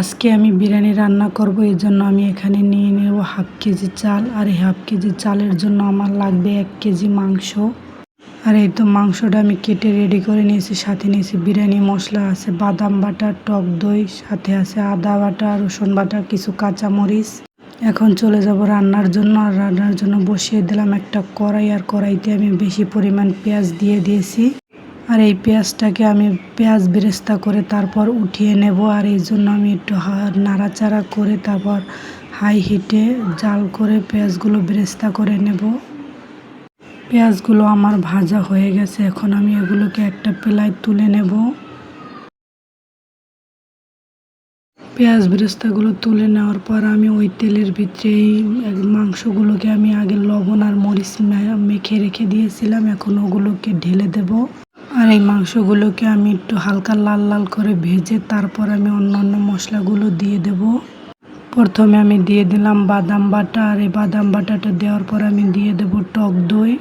আজকে আমি বিরিয়ানি রান্না করব এই জন্য আমি এখানে নিয়ে নেব হাফ কেজি চাল, আর এই হাফ কেজি চালের জন্য আমার লাগবে এক কেজি মাংস। আর এই তো মাংসটা আমি কেটে রেডি করে নিয়েছি, সাথে নিয়েছি বিরিয়ানি মশলা আছে, বাদাম বাটা, টক দই, সাথে আছে আদা বাটা, রসুন বাটা, কিছু কাঁচামরিচ। এখন চলে যাব রান্নার জন্য, আর রান্নার জন্য বসিয়ে দিলাম একটা কড়াই, আর কড়াইতে আমি বেশি পরিমাণ পেঁয়াজ দিয়ে দিয়েছি। আর এই পেঁয়াজটাকে আমি পেঁয়াজ বেরেস্তা করে তারপর উঠিয়ে নেব, আর এই জন্য আমি একটু নাড়াচাড়া করে তারপর হাই হিটে জাল করে পেঁয়াজগুলো বেরেস্তা করে নেব। পেঁয়াজগুলো আমার ভাজা হয়ে গেছে, এখন আমি এগুলোকে একটা পেলায় তুলে নেব। পেঁয়াজ বেরেস্তাগুলো তুলে নেওয়ার পর আমি ওই তেলের ভিতরে এই মাংসগুলোকে আমি আগে লবণ আর মরিচ মেখে রেখে দিয়েছিলাম, এখন ওগুলোকে ঢেলে দেব। আর এই মাংসগুলোকে আমি একটু হালকা লাল লাল করে ভেজে তারপর আমি অন্য অন্য মশলাগুলো দিয়ে দেব। প্রথমে আমি দিয়ে দিলাম বাদাম বাটা আর এই বাদাম বাটাটা দেওয়ার পর আমি দিয়ে দেব টক দই।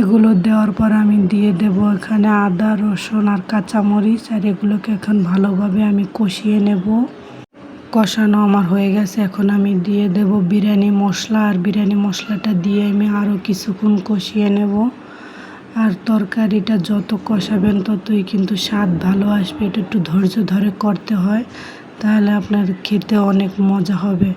এগুলো দেওয়ার পর আমি দিয়ে দেব এখানে আদা, রসুন আর কাঁচামরিচ আর এগুলোকে এখন ভালোভাবে আমি কষিয়ে নেব। কষানো আমার হয়ে গেছে, এখন আমি দিয়ে দেব বিরিয়ানি মশলা আর বিরিয়ানি মশলাটা দিয়ে আমি আরও কিছুক্ষণ কষিয়ে নেব। আর তরকারিটা যত কষাবেন ততই কিন্তু স্বাদ ভালো আসবে। এটা একটু ধৈর্য ধরে করতে হয়, তাহলে আপনার খেতে অনেক মজা হবে।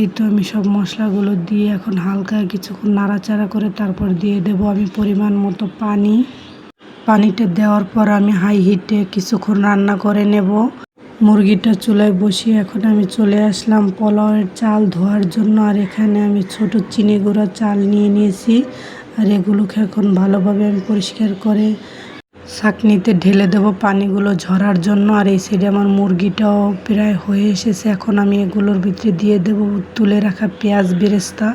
এই তো আমি সব মশলাগুলো দিয়ে এখন হালকা কিছুক্ষণ নাড়াচাড়া করে তারপর দিয়ে দেব আমি পরিমাণ মতো পানি। পানিটা দেওয়ার পর আমি হাই হিটে কিছুক্ষণ রান্না করে নেব। মুরগিটা চুলায় বসিয়ে এখন আমি চলে আসলাম পোলাওয়ের চাল ধোয়ার জন্য, আর এখানে আমি ছোট চিনি গুঁড়া চাল নিয়ে নিয়েছি। আর এগুলোকে এখন ভালোভাবে আমি পরিষ্কার করে ছাঁকনিতে ঢেলে দেবো পানিগুলো ঝরার জন্য। আর এই সাইডে আমার মুরগিটাও প্রায় হয়ে এসেছে। এখন আমি এগুলোর ভিতরে দিয়ে দেব, তুলে রাখা পেঁয়াজ বেরেস্তা,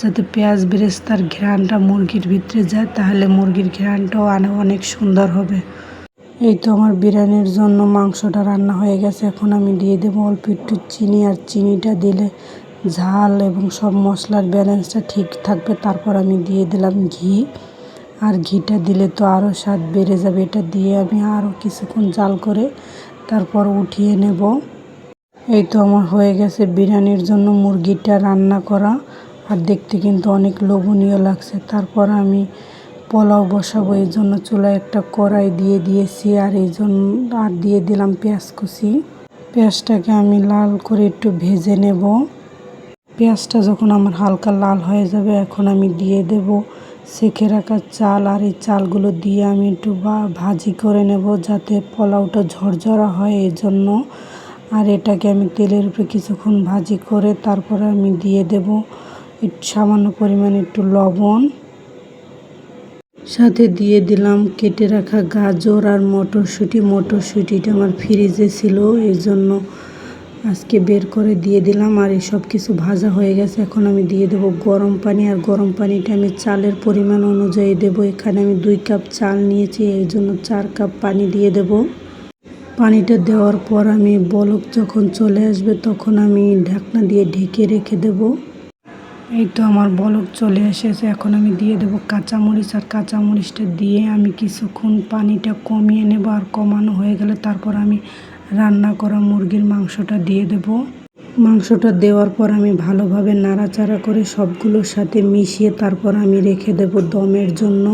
যাতে পেঁয়াজ বেরেস্তার ঘ্রাণটা মুরগির ভিতরে যায়, তাহলে মুরগির ঘ্রাণটাও অনেক সুন্দর হবে। এই তো আমার বিরিয়ানির জন্য মাংসটা রান্না হয়ে গেছে। এখন আমি দিয়ে দেবো অল্প একটু চিনি, আর চিনিটা দিলে ঝাল এবং সব মশলার ব্যালেন্সটা ঠিক থাকবে, তারপর আমি দিয়ে দিলাম ঘি। আর ঘিটা দিলে তো আরও স্বাদ বেড়ে যাবে, এটা দিয়ে আমি আরও কিছুক্ষণ জাল করে তারপর উঠিয়ে নেব। এই তো আমার হয়ে গেছে বিরিয়ানির জন্য মুরগিটা রান্না করা। আর দেখতে কিন্তু অনেক লোভনীয় লাগছে। তারপর আমি পোলাও বসাবো, এই জন্য চুলায় একটা কড়াই দিয়ে দিয়েছি। আর এই জন্য আর দিয়ে দিলাম পেঁয়াজ কুচি। পেঁয়াজটাকে আমি লাল করে একটু ভেজে নেব। পেঁয়াজটা যখন আমার হালকা লাল হয়ে যাবে, এখন আমি দিয়ে দেব সেঁকে রাখা চাল আর এই চালগুলো দিয়ে আমি একটু ভাজি করে নেব যাতে পোলাওটা ঝরঝরা হয় এই জন্য আর এটাকে আমি তেলের উপরে কিছুক্ষণ ভাজি করে তারপরে আমি দিয়ে দেব একটু সামান্য পরিমাণে একটু লবণ। সাথে দিয়ে দিলাম কেটে রাখা গাজর আর মটরশুঁটি। মটরশুঁটিটা আমার ফ্রিজে ছিল এই জন্য আজকে বের করে দিয়ে দিলাম আর সব কিছু ভাজা হয়ে গেছে। এখন আমি দিয়ে দেবো গরম পানি আর গরম পানিটা আমি চালের পরিমাণ অনুযায়ী দেবো। এখানে আমি দুই কাপ চাল নিয়েছি এই জন্য চার কাপ পানি দিয়ে দেব। পানিটা দেওয়ার পর আমি বলক যখন চলে আসবে তখন আমি ঢাকনা দিয়ে ঢেকে রেখে দেবো। এই তো আমার বলক চলে এসেছে। এখন আমি দিয়ে দেবো কাঁচামরিচ আর কাঁচামরিচটা দিয়ে আমি কিছুক্ষণ পানিটা কমিয়ে নেব আর কমানো হয়ে গেলে তারপর আমি রান্না করা মুরগির মাংসটা দিয়ে দেব। মাংসটা দেওয়ার পর আমি ভালোভাবে নাড়াচাড়া করে সবগুলোর সাথে মিশিয়ে তারপর আমি রেখে দেব দমের জন্য।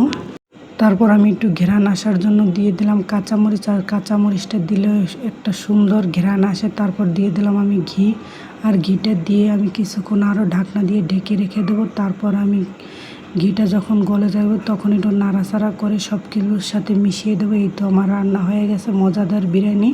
তারপর আমি একটু ঘেরান আসার জন্য দিয়ে দিলাম কাঁচামরিচ আর কাঁচামরিচটা দিলে একটা সুন্দর ঘেরান আসে। তারপর দিয়ে দিলাম আমি ঘি আর ঘিটা দিয়ে আমি কিছুক্ষণ আরও ঢাকনা দিয়ে ঢেকে রেখে দেবো। তারপর আমি ঘিটা যখন গলে যাবে তখন একটু নাড়াচাড়া করে সব কিছুর সাথে মিশিয়ে দেবো। এই তো আমার রান্না হয়ে গেছে, মজাদার বিরিয়ানি।